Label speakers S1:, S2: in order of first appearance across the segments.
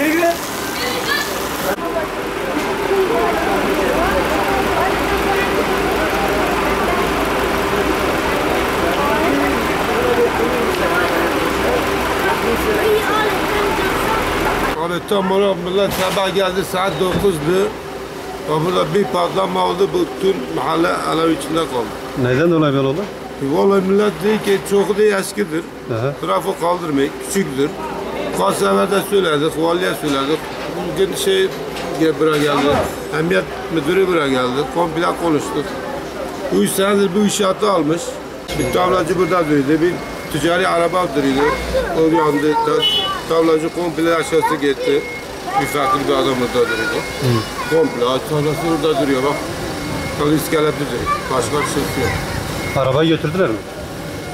S1: İçeri girin. Tam olarak millet sabah geldi saat 9'du. Kapıda bir patlama oldu bütün mahalle alev içinde kaldı.
S2: Neden dolayı böyle oldu?
S1: Valla millet diyor ki çok da eskidir.
S2: Aha.
S1: Trafik kaldırmıyor, küçüktür. Kaç sefer de söyledik, valiye söyledik. Bugün şey buraya geldi, emniyet müdürü buraya geldi. Komple konuştuk. Üç senedir bu inşaatı almış. Bir tavlacı burada duruyordu, bir ticari araba duruyordu. O yandı, ta- tavlacı komple aşağısı gitti. Bir farklı bir adam burada duruyordu. Komple, tavlası burada duruyor bak. Bak iskeleti duruyor, başka bir şey yok.
S2: Arabayı götürdüler mi?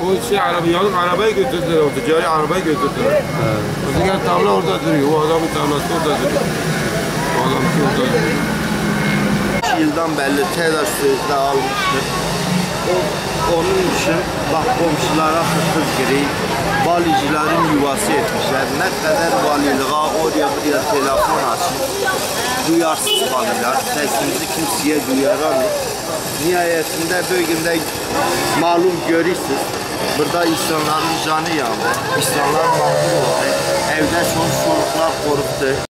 S1: O şey araba, yanık arabayı götürdüler, o ticari arabayı götürdüler. O zaman tavla orada duruyor, o adamın tavlası orada duruyor. O adam orada duruyor.
S3: yıldan belli TEDAŞ sözde almıştır. O, onun için bak komşulara hırsız gireyim. Valicilerin yuvası etmişler. Ne kadar valiliğe oraya buraya telefon açıp duyarsız kalırlar. Sesimizi kimseye duyuramıyor. Nihayetinde bölümde malum görürsünüz. Burada insanların canı yandı. İnsanlar mağdur oldu. Evde son soluklar korktu.